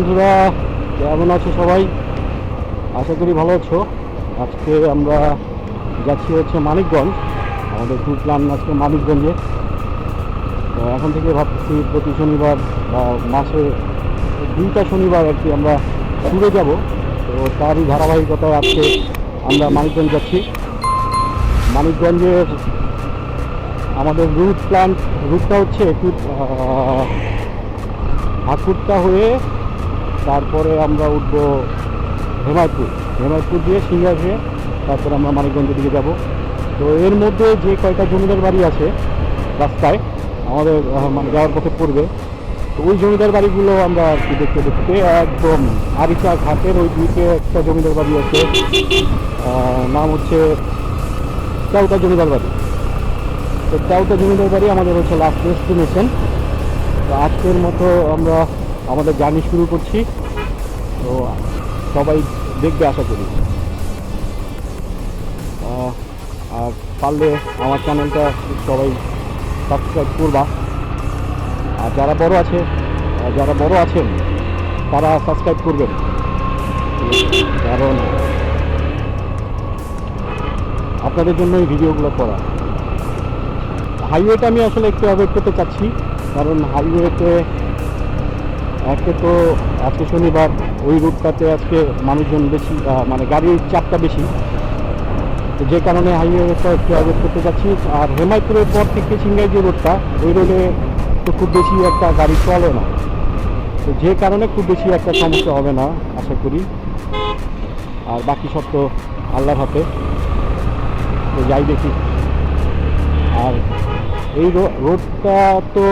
বন্ধুরা কেমন আছো সবাই? আশা করি ভালো আছো। আজকে আমরা যাচ্ছি হচ্ছে মানিকগঞ্জ। আমাদের ট্যুর প্ল্যান আজকে মানিকগঞ্জে। তো এখন থেকে ভাবছি প্রতি শনিবার বা মাসে দুইটা শনিবার আর কি আমরা ট্যুরে যাব। তো তারই ধারাবাহিকতায় আজকে আমরা মানিকগঞ্জ যাচ্ছি। মানিকগঞ্জের আমাদের রুট প্ল্যান রুটটা হচ্ছে একটু আহ, ঠাকুরটা হয়ে তারপরে আমরা উঠব হেমায়তপুর। হেমায়তপুর দিয়ে সিঙ্গার হয়ে তারপরে আমরা মানিকগঞ্জের দিকে যাব। তো এর মধ্যে যে কয়টা জমিদার বাড়ি আছে রাস্তায়, আমাদের মানে যাওয়ার পথে পড়বে। তো ওই জমিদার বাড়িগুলো আমরা আর কি দেখতে দেখতে একদম আরিচা ঘাটের ওই দিকে একটা জমিদার বাড়ি আছে। নাম হচ্ছে চাউটা জমিদার বাড়ি। তো চাউটা জমিদার বাড়ি আমাদের হচ্ছে লাস্ট ডেস্টিনেশন তো আজকের মতো আমরা আমাদের জার্নি শুরু করছি। তো সবাই দেখবে আশা করি। আর পারলে আমার চ্যানেলটা সবাই সাবস্ক্রাইব করবা। আর যারা বড় আছে যারা বড় আছেন, তারা সাবস্ক্রাইব করবেন। কারণ আপনাদের জন্য এই ভিডিওগুলো করা। হাইওয়েটা আমি আসলে একটু অ্যাভয়েড করতে চাচ্ছি, কারণ হাইওয়েতে একে তো আজকে শনিবার, ওই রুটটাতে আজকে মানুষজন বেশি মানে গাড়ির চাপটা বেশি। তো যে কারণে হাইওয়েটা একটু অ্যাভয়েড করতে যাচ্ছি। আর হেমায়তপুরের পর থেকে সিঙ্গাই যে রোডটা, ওই রোডে তো খুব বেশি একটা গাড়ি চলে না। তো যে কারণে খুব বেশি একটা সমস্যা হবে না, আশা করি। আর বাকি সব তো আল্লাহর হাতে। তো যাই দেখি। আর এই রোডটা তো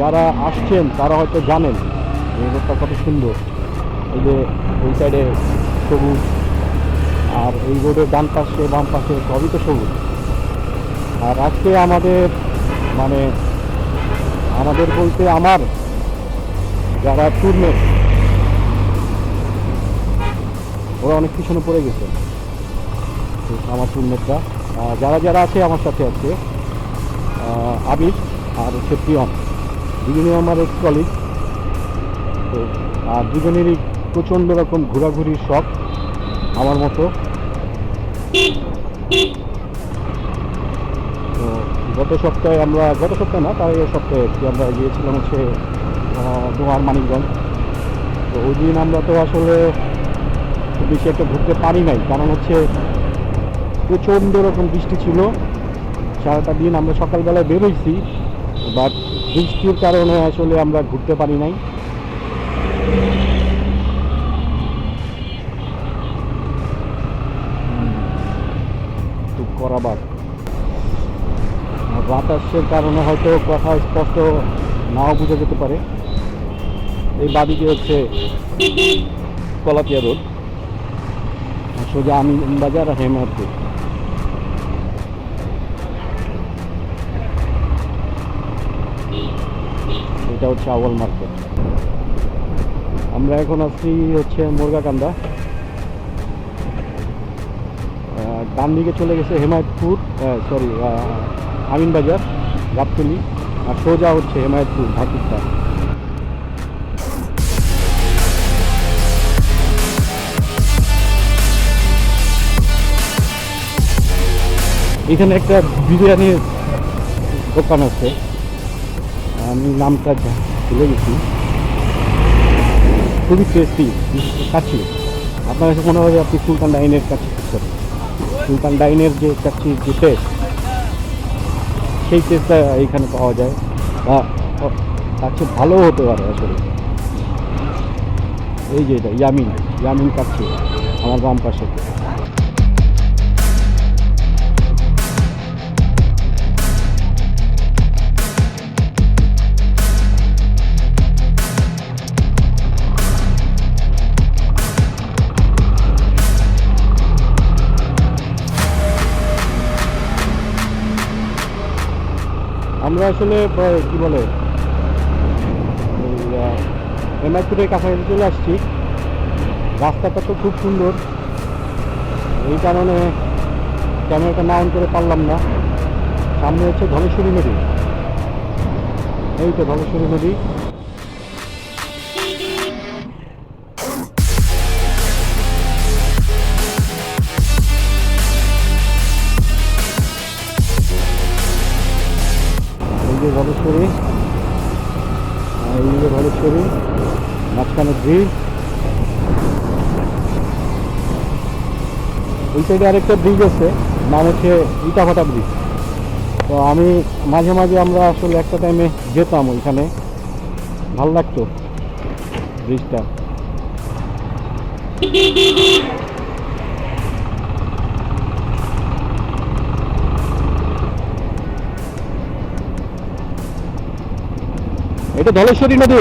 যারা আসছেন, তারা হয়তো জানেন এই রোডটা কত সুন্দর। এই যে ওই সাইডে সবুজ, আর এই রোডের ডান পাশে, বাম পাশে সবই তো সবুজ। আর আজকে আমাদের মানে আমাদের বলতে আমার যারা টুরমেট ওরা অনেক পিছনে পড়ে গেছে। আমার টুরমেটরা যারা যারা আছে আমার সাথে আছে আবির আর হচ্ছে প্রিয়ম। দুজনেই আমার এক কলিগ তো, আর দুজনেরই প্রচণ্ড রকম ঘোরাঘুরির শখ, আমার মতো। তো, গত সপ্তাহে আমরা, গত সপ্তাহে না, তার এই সপ্তাহে আমরা গিয়েছিলাম হচ্ছে দোয়ার মানিকগঞ্জ। তো, ওই দিন আমরা তো আসলে বেশি একটা ঘুরতে পারি নাই, কারণ হচ্ছে প্রচণ্ড রকম বৃষ্টি ছিল। সারাটা দিন আমরা সকালবেলায় বেরোইছি বাট বৃষ্টির কারণে আসলে আমরা ঘুরতে পারি নাই। বাতাসের কারণে হয়তো কথা স্পষ্ট নাও বোঝা যেতে পারে। এই বাদিকে হচ্ছে কলাপিয়া রোড। সোজা আমিন বাজার হেমায়তপুর এটা হচ্ছে আওয়াল মার্কেট। আমরা এখন আছি হচ্ছে মুরগাকান্দা। ডান দিকে চলে গেছে হেমায়তপুর সরি আমিনবাজার গাবতলি, আর সোজা হচ্ছে হেমায়তপুর ঢাকিরটা এখানে একটা বিরিয়ানির দোকান আছে। আমি নামটা ভুলে গেছি। খুবই টেস্টি কাছি আপনার কাছে হবে আপনি সুলতান ডাইনের কাছে sorry, সুলতান ডাইনের যে কাছে যে টেস্ট সেই টেস্টটা এইখানে পাওয়া যায়। বা চেয়ে ভালোও হতে পারে আসলে। এই যে এটা ইয়ামিন ইয়ামিন কাছে আমার বাম পাশে। আমরা আসলে কি বলে এমআরপুরের কাছাকাছি চলে আসছি। রাস্তাটা তো খুব সুন্দর। এই কারণে ক্যামেরাটা না অন করে পারলাম না। সামনে হচ্ছে ধনেশ্বরী নদী। এই তো ধনেশ্বরী নদী। সাইডে আরেকটা ব্রিজ আছে, নাম হচ্ছে ইটাভাটা ব্রিজ তো আমি মাঝে মাঝে আমরা আসলে একটা টাইমে যেতাম ওইখানে। ভালো লাগতো ব্রিজটা এটা ধলেশ্বরী নদী।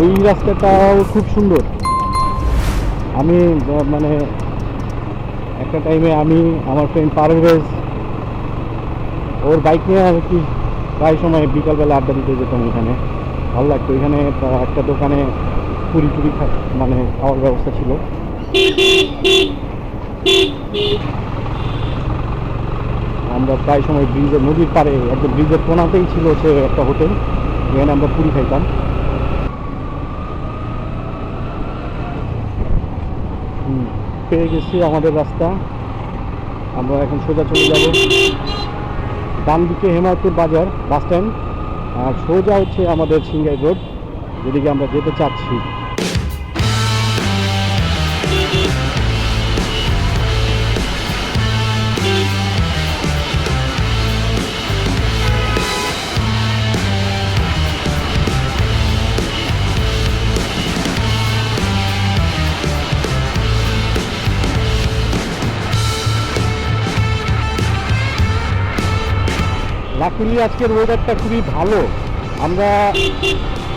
ওই রাস্তাটাও খুব সুন্দর। আমি মানে একটা টাইমে আমি, আমার ফ্রেন্ড পারভেজ ওর বাইক নিয়ে আর কি প্রায় সময় বিকালবেলা আড্ডা দিতে যেতাম ওখানে ভালো লাগতো। এখানে একটা দোকানে পুরি টুরি মানে খাওয়ার ব্যবস্থা ছিল। আমরা প্রায় সময় ব্রিজের নদীর পাড়ে, একদম ব্রিজের কোনাতেই ছিল হচ্ছে একটা হোটেল যেখানে আমরা পুরি খাইতাম। পেয়ে গেছি আমাদের রাস্তা। আমরা এখন সোজা চলে যাব ডান দিকে হেমায়তপুর বাজার বাস স্ট্যান্ড। আর সোজা হচ্ছে আমাদের সিঙ্গাই রোড, যেদিকে আমরা যেতে চাচ্ছি। লাকিলি আজকের ওয়েদারটা খুবই ভালো। আমরা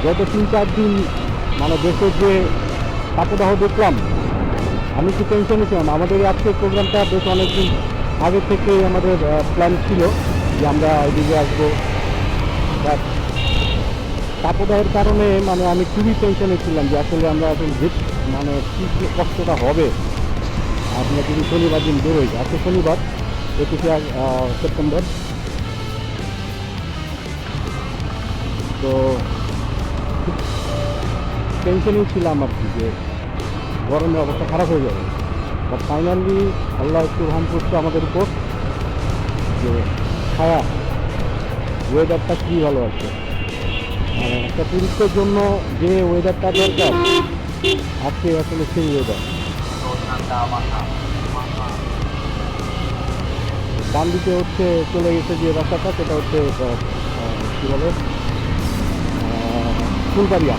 গত তিন চার দিন মানে দেশের যে তাপদাহ দেখলাম, আমি একটু টেনশনে ছিলাম। আমাদের আজকের প্রোগ্রামটা বেশ অনেকদিন আগে থেকে আমাদের প্ল্যান ছিল যে আমরা এদিকে আসব। তাপদাহের কারণে মানে আমি খুবই টেনশনে ছিলাম যে আসলে আমরা এখন মানে কী কষ্টটা হবে। আপনার যদি শনিবার দিন বেরোই, আজকে শনিবার, একুশে সেপ্টেম্বর তো টেনশনেই ছিলাম আর কি যে গরমের অবস্থা খারাপ হয়ে যাবে। বাট ফাইনালি আল্লাহ একটু রহম করছে আমাদের উপর যে ছায়া ওয়েদারটা খুবই ভালো আছে। মানে একটা টুরিস্টের জন্য যে ওয়েদারটা দরকার, আজকে আসলে সেই ওয়েদার ডান দিকে হচ্ছে চলে গেছে যে রাস্তাটা, সেটা হচ্ছে কী বলে? ফুলবাড়িয়া।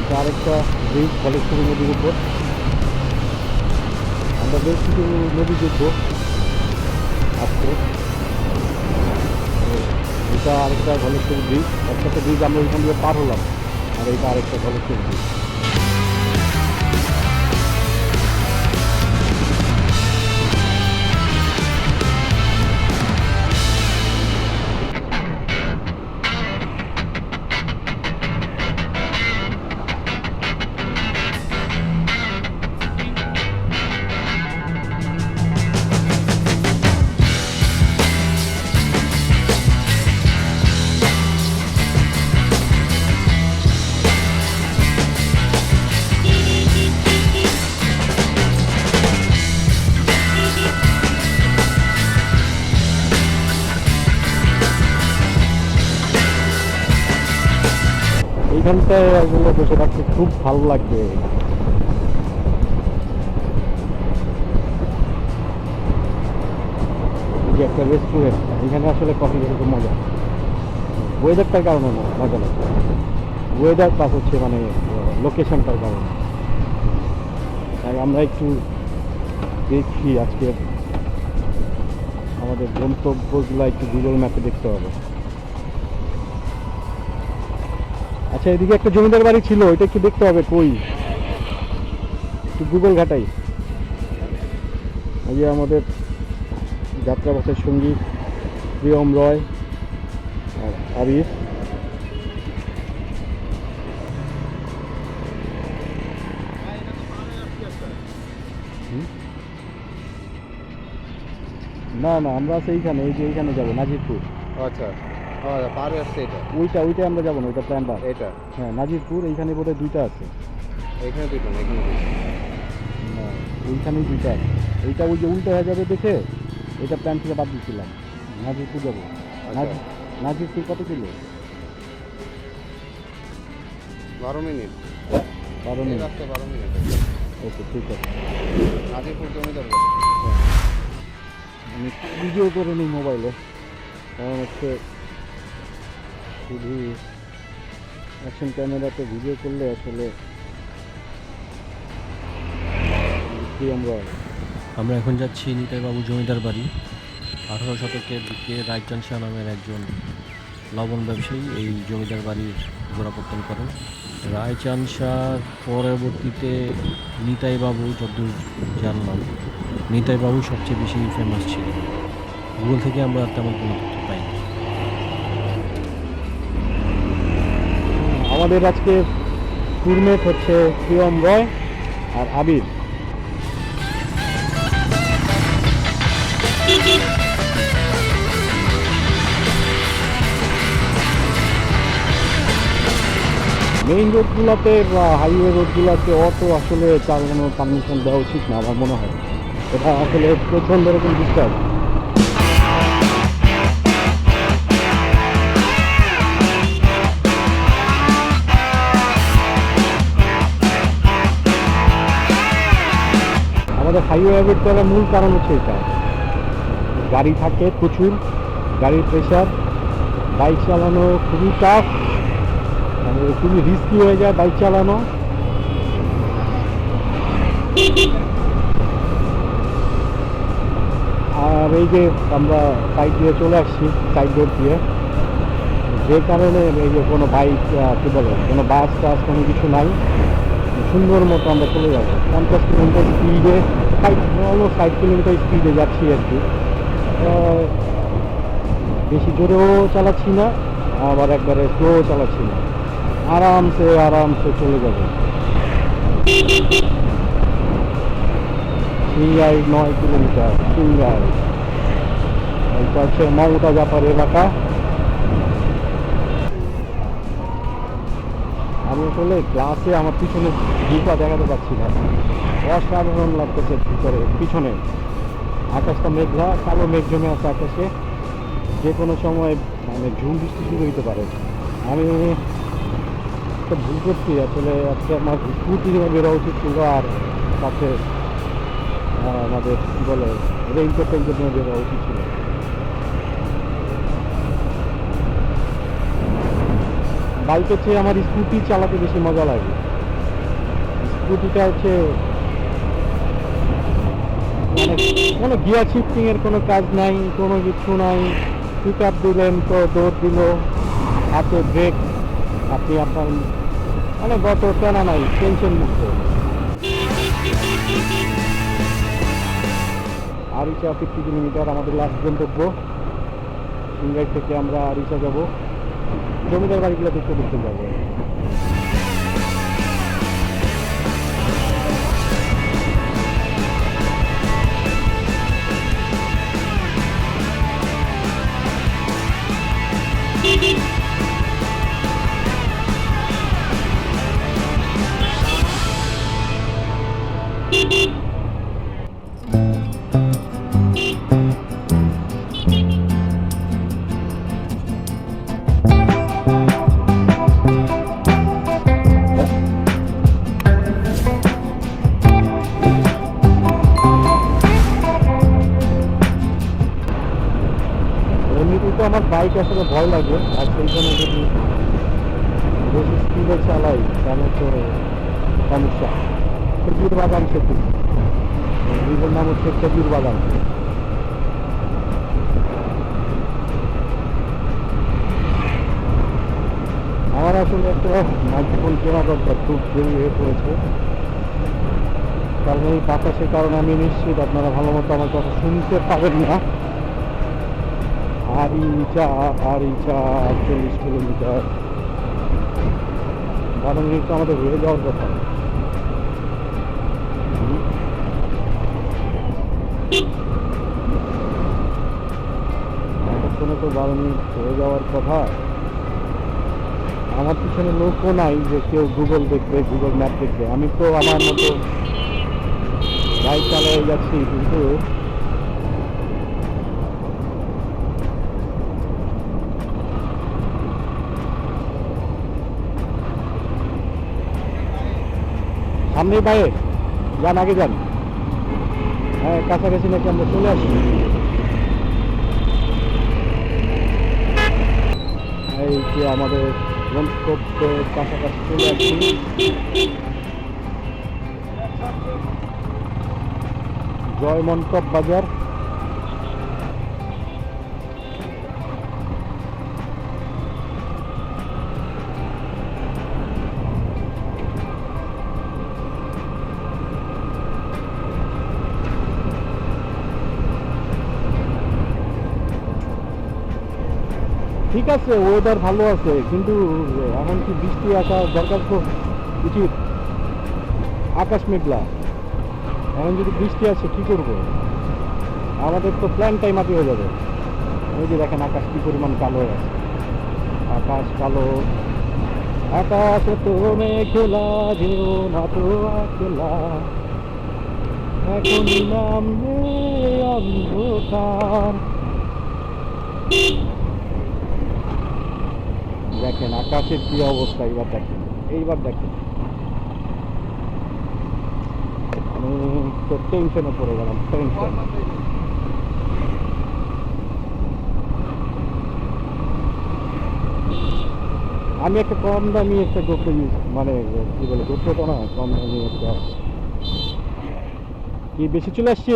এটা আরেকটা ব্রিজ কলেজপুর নদীর উপর। আমরা বেশ কিছু নদী দেখব। আজকে। এটা আরেকটা ধলেশ্বরী ব্রিজ একটা ব্রিজ আমরা ওইখান দিয়ে পার হলাম। আর এটা আরেকটা ধলেশ্বরী ব্রিজ এইখানটায় আসলে বসে থাকতে খুব ভালো লাগবে যে একটা রেস্টুরেন্ট এখানে আসলে কফি খেতে খুব মজা। ওয়েদারটার কারণে মজা লাগে। ওয়েদার প্লাস হচ্ছে মানে লোকেশনটার কারণে। তাই আমরা একটু দেখি আজকে আমাদের গন্তব্যগুলো একটু গুগল ম্যাপে দেখতে হবে। আচ্ছা এদিকে একটা জমিদার বাড়ি ছিল, ওইটা একটু দেখতে হবে, কই? একটু গুগল ঘাটাই। এই আমাদের যাত্রাপথের সঙ্গী, প্রিয়ম রয় আর আবির। না না, আমরা সেইখানে, এই যে এইখানে যাব, নাজিরপুর। আচ্ছা। পারে আসছে এটা। ওইটা ওইটা আমরা যাব না ওইটা প্ল্যান বার। এটা। হ্যাঁ নাজিরপুর এইখানে বোধহয় দুইটা আছে। এখানে দুটো না এখানে না ওইখানেই দুইটা আছে। এইটা ওই যে উল্টো হয়ে যাবে দেখে এটা প্ল্যান থেকে বাদ দিচ্ছিলাম নাজিরপুর যাব। আচ্ছা। নাজিরপুর কত কিলো? বারো মিনিট। বারো মিনিট। রাস্তা বারো মিনিট। ওকে ঠিক আছে। নাজিরপুর জমিদার আমি ভিডিও করে নিই মোবাইলে। কারণ হচ্ছে শুধু অ্যাকশন ক্যামেরাতে ভিডিও করলে আসলে আমরা আমরা এখন যাচ্ছি নিতাইবাবু জমিদার বাড়ি। আঠারো শতকের দিকে রায়চান শাহ নামের একজন লবণ ব্যবসায়ী এই জমিদার বাড়ির গোড়াপত্তন করেন। রায়চান শাহ পরবর্তীতে নিতাইবাবু যতদূর জানলাম নিতাইবাবু সবচেয়ে বেশি ফেমাস ছিল গুগল থেকে আমরা তেমন কোনো আমাদের আজকে টুরমেট হচ্ছে প্রিয়ম রয় আর আবির। মেইন রোডগুলোতে বা হাইওয়ে রোডগুলোতে অত আসলে চালানোর পারমিশন দেওয়া উচিত না, আমার মনে হয়। এটা আসলে প্রচণ্ড রকম ডিস্টার্ব আমাদের হাইওয়ে অ্যাভয়েড মূল কারণ হচ্ছে এটা। গাড়ি থাকে প্রচুর, গাড়ির প্রেশার বাইক চালানো খুবই টাফ মানে খুবই রিস্কি হয়ে যায় বাইক চালানো। আর এই যে আমরা সাইড দিয়ে চলে আসছি সাইড রোড দিয়ে। যে কারণে এই যে কোনো বাইক কী বলে, কোনো বাস টাস কোনো কিছু নাই। সুন্দর মতো আমরা চলে যাব। পঞ্চাশ কিলোমিটার স্পিডে ষাট অলমোস্ট ষাট কিলোমিটার স্পিডে যাচ্ছি আর কি। বেশি জোরেও চালাচ্ছি না, আবার একবারে স্লো চালাচ্ছি না। আরামসে আরামসে চলে যাব। সিঙ্গাই নয় কিলোমিটার সিঙ্গাই এইটা হচ্ছে মমতা জাপার এলাকা। আমি আসলে গ্লাসে আমার পিছনে ভিউটা দেখাতে পাচ্ছি না। অসাধারণ লাগতেছে ভিতরে, পিছনে। আকাশটা মেঘলা, কালো মেঘ জমে আছে আকাশে। যে কোনো সময় মানে ঝুম বৃষ্টি শুরু হইতে পারে। আমি একটা ভুল করছি, আসলে আজকে আমার স্কুটি বেরোয়া উচিত ছিল আর সাথে আমাদের কী বলে রেইনকোট টেনকোট নিয়ে বেরোয়া উচিত ছিল। বাইকের চেয়ে আমার স্কুটি চালাতে বেশি মজা লাগে। স্কুটিটা হচ্ছে মানে কোনো গিয়ার শিফটিং এর কোনো কাজ নাই, কোনো কিছু নাই। পিক আপ দিলেন তো দৌড় দিল, হাতে ব্রেক আপনি আপনার মানে গত টানা নাই টেনশন মুক্ত। আরিচা ফিফটি কিলোমিটার আমাদের লাস্ট গন্তব্য। সিঙ্গাই থেকে আমরা আরিচা যাব। জমিদার বাড়িগুলো দেখতে দেখতে যাব। বাইক আসলে ভয় লাগে। আর সেইখানে যদি বেশি স্পিডে চালাই, তাহলে তো সমস্যা। খেজুর বাগান সেতু। ব্রিজের নাম হচ্ছে খেজুর বাগান আমার আসলে একটা মাইক্রোফোন কেনা দরকার, খুব দেরি হয়ে পড়েছে। কারণ এই বাতাসের কারণে আমি নিশ্চিত আপনারা ভালো মতো আমার কথা শুনতে পাবেন না। হয়ে যাওয়ার কথা আমার পিছনে লোকও নাই যে কেউ গুগল দেখবে গুগল ম্যাপ দেখবে আমি তো আমার মতো বাইক চালিয়ে যাচ্ছি, কিন্তু সামনেই বাইরে। যান, আগে যান। হ্যাঁ কাছাকাছি নাকি আমরা চলে আসি এই যে আমাদের গন্তব্যের কাছাকাছি চলে আসছি। জয় মন্তব বাজার ঠিক আছে ওয়েদার ভালো আছে, কিন্তু এখন কি বৃষ্টি আসা দরকার তো উচিত। আকাশ মেঘলা। এখন যদি বৃষ্টি আসে, কি করব? আমাদের তো প্ল্যানটাই মাটি হয়ে যাবে। ওই যে দেখেন আকাশ কি পরিমাণ কালো হয়ে আছে। আকাশ কালো। আকাশ তো মেঘলা যেও না তো একলা এখন অন্ধকার। দেখেন, আকাশের কি অবস্থা, এইবার দেখেন এইবার দেখেন। আমি তো টেনশনে পড়ে গেলাম টেনশন আমি একটা কম দামি একটা গোপ্র মানে কি বলে গোপ্র তো না, কম দামি একটা। কি, বেশি চলে আসছি?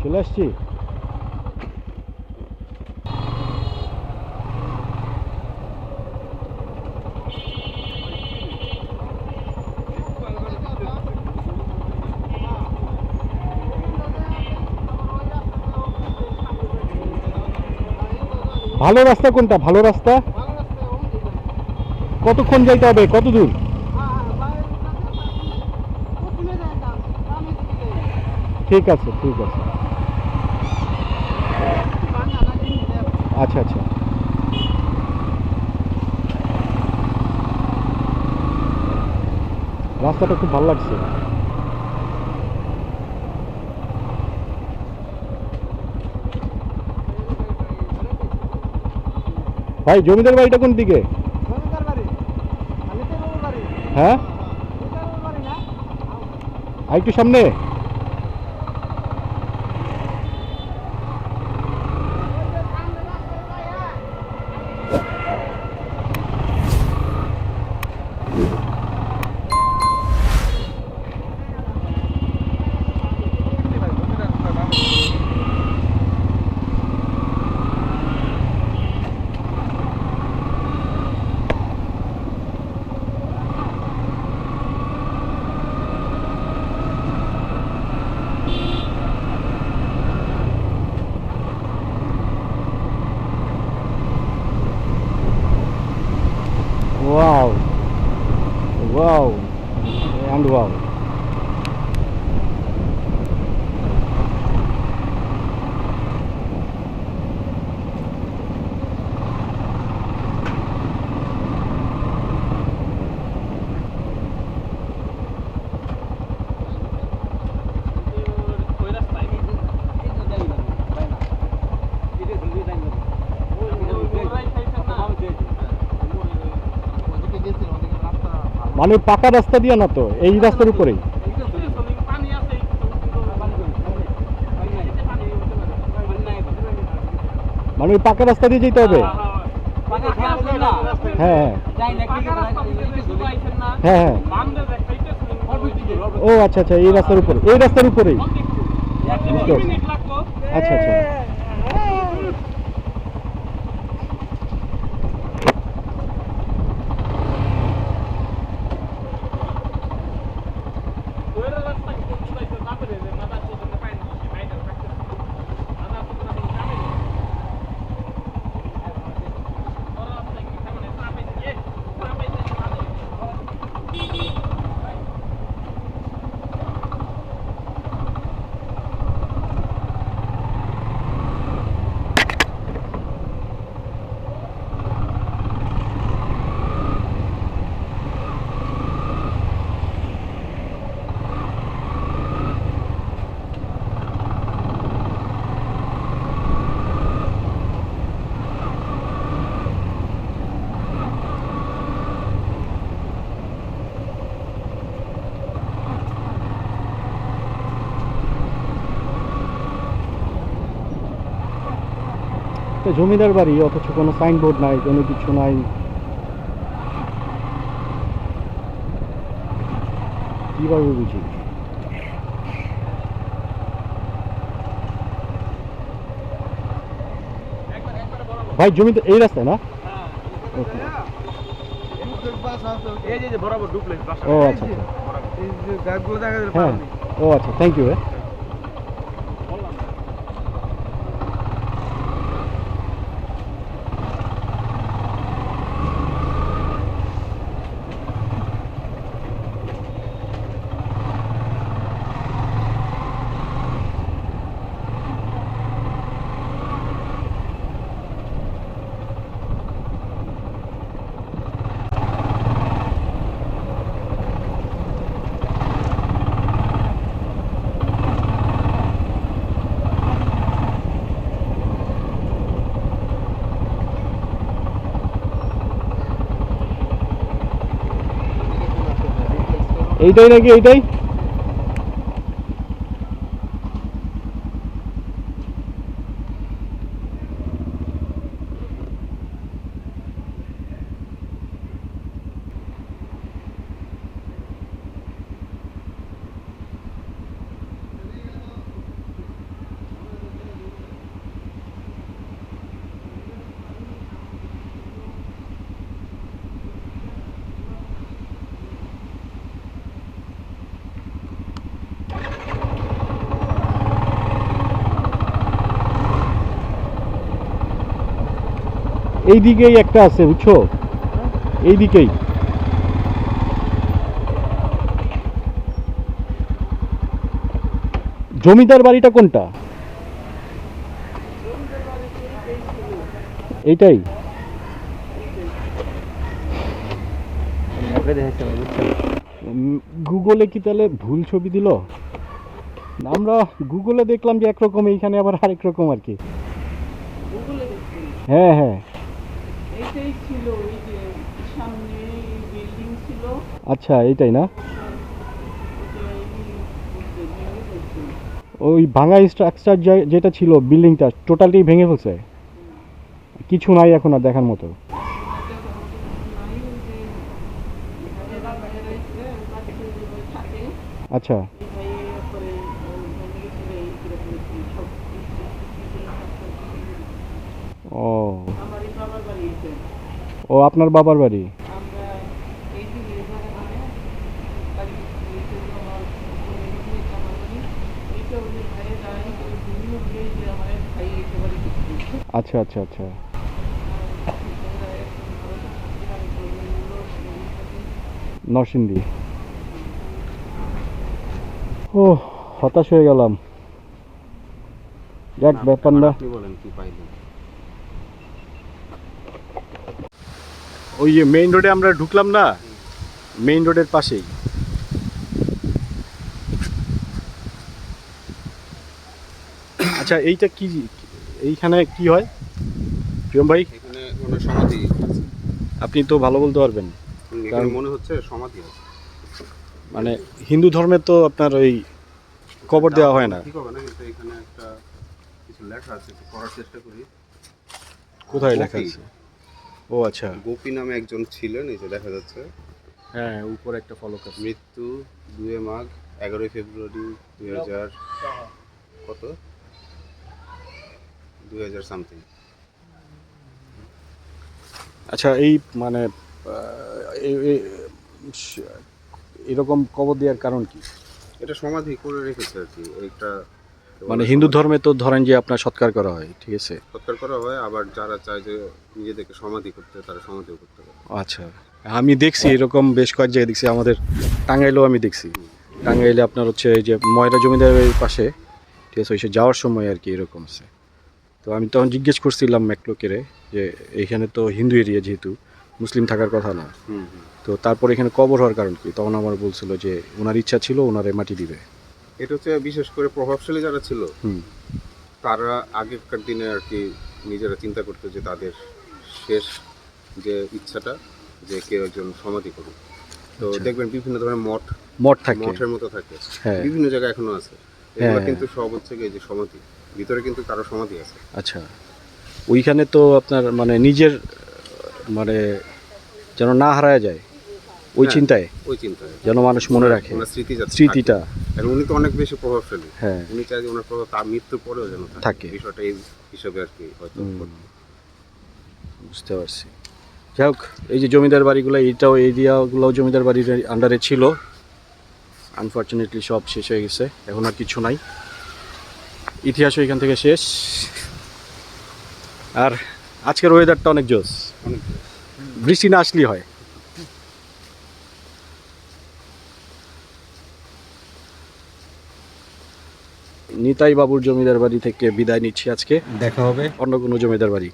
চলে আসছি? ভালো রাস্তা কোনটা? ভালো রাস্তা? কতক্ষণ যাইতে হবে? কত দূর? ঠিক আছে ঠিক আছে। আচ্ছা আচ্ছা। রাস্তাটা খুব ভালো লাগছে। ভাই জমিদার বাড়িটা কোন দিকে? হ্যাঁ? আর একটু সামনে। মানে পাকা রাস্তা দিয়ে না তো, এই রাস্তার উপরেই। মানে ওই পাকা রাস্তা দিয়ে যেতে হবে? হ্যাঁ হ্যাঁ। হ্যাঁ ও আচ্ছা আচ্ছা এই রাস্তার উপরে, এই রাস্তার উপরেই। আচ্ছা আচ্ছা। Bu arada এটা জমিদার বাড়ি অথচ কোনো সাইনবোর্ড নাই কোনো কিছু নাই। কীভাবে বুঝি? ভাই জমি তো এই রাস্তায় না? ও আচ্ছা আচ্ছা। হ্যাঁ। ও আচ্ছা থ্যাংক ইউ এইটাই নাকি এইটাই? এই দিকেই একটা আছে বুঝছ? এই দিকেই জমিদার বাড়িটা কোনটা? এইটাই। গুগলে কি তাহলে ভুল ছবি দিল? আমরা গুগলে দেখলাম যে একরকম এইখানে আবার আরেক রকম আর কি। হ্যাঁ হ্যাঁ। এইটাই ছিল, ওই যে সামনে বিল্ডিং ছিল। আচ্ছা এইটাই না। ওই ভাঙা স্ট্রাকচার যেটা ছিল বিল্ডিংটা টোটালি ভেঙে ফেলছে? কিছু নাই এখন আর দেখার মতো। আচ্ছা। এই ও আপনার বাবার বাড়ি? আচ্ছা আচ্ছা আচ্ছা। নরসিংদী। ও হতাশ হয়ে গেলাম। যাক, ব্যাপার না। আপনি বলেন, কি পাইলেন? ওই যে মেইন রোডে আমরা ঢুকলাম না মেইন রোডের পাশেই। আচ্ছা এইটা কি এইখানে কি হয়? প্রিয়ম ভাই? এখানে ওনার সমাধি। আছে। আপনি তো ভালো বলতে পারবেন। কারণ- মনে হচ্ছে সমাধি আছে। মানে হিন্দু ধর্মে তো আপনার ওই কবর দেওয়া হয় না। ঠিক হবে না কিন্তু এখানে একটা কিছু লেখা আছে একটু পড়ার চেষ্টা করি। কোথায় লেখা আছে? ও আচ্ছা। গোপী নামে একজন ছিলেন এই যে দেখা যাচ্ছে। হ্যাঁ উপরে একটা ফলক আছে। মৃত্যু দুয়ে মাঘ এগারোই ফেব্রুয়ারি দুই হাজার কত? দুই হাজার সামথিং আচ্ছা এই মানে এরকম কবর দেওয়ার কারণ কি? এটা সমাধি করে রেখেছে আর কি এইটা মানে হিন্দু ধর্মে তো ধরেন যে আপনার সৎকার করা হয় ঠিক আছে? সৎকার করা হয় আবার যারা চায় যে নিজেদেরকে সমাধি করতে তারা সমাধিও করতে পারে। আচ্ছা আমি দেখছি এরকম বেশ কয়েক জায়গায় দেখছি আমাদের টাঙ্গাইলেও আমি দেখছি। টাঙ্গাইলে আপনার হচ্ছে এই যে ময়রা জমিদারের পাশে ঠিক আছে ওই সে যাওয়ার সময় আর কি এরকম আছে। তো আমি তখন জিজ্ঞেস করছিলাম ম্যাকলোকেরে যে এইখানে তো হিন্দু এরিয়া যেহেতু মুসলিম থাকার কথা না। তো তারপর এখানে কবর হওয়ার কারণ কি? তখন আমার বলছিল যে ওনার ইচ্ছা ছিল ওনারে মাটি দিবে। এটা হচ্ছে বিশেষ করে প্রভাবশালী যারা ছিল তারা আগেকার দিনে আর কি নিজেরা চিন্তা করতো যে তাদের শেষ যে ইচ্ছাটা যে কেউ একজন সমাধি করুক। তো আচ্ছা। দেখবেন বিভিন্ন ধরনের মঠ মঠ থাকে। মঠের মতো থাকে। হ্যাঁ। বিভিন্ন জায়গায় এখনও আছে। এগুলো হ্যাঁ। কিন্তু সব হচ্ছে এই যে সমাধি ভিতরে কিন্তু কারও সমাধি আছে। আচ্ছা। ওইখানে তো আপনার মানে নিজের মানে যেন না হারায় যায়। ওই হ্যাঁ। চিন্তায়? ওই চিন্তায়। যেন মানুষ মনে রাখে স্মৃতি স্মৃতিটা। কারণ উনি তো অনেক বেশি প্রভাবশালী হ্যাঁ। উনি চাই যে ওনার প্রভাব তার মৃত্যুর পরেও যেন থাকে। বিষয়টা এই হিসাবে আর কি হয়তো। বুঝতে পারছি। যাই হোক এই যে জমিদার বাড়িগুলো এইটাও এরিয়াগুলোও জমিদার বাড়ির আন্ডারে ছিল। আনফর্চুনেটলি সব শেষ হয়ে গেছে। এখন আর কিছু নাই। ইতিহাসও এখান থেকে শেষ। আর আজকের ওয়েদারটা অনেক জোস অনেক বৃষ্টি না আসলেই হয়। নিতাই বাবুর জমিদার বাড়ি থেকে বিদায় নিচ্ছি আজকে। দেখা হবে। অন্য কোনো জমিদার বাড়ি।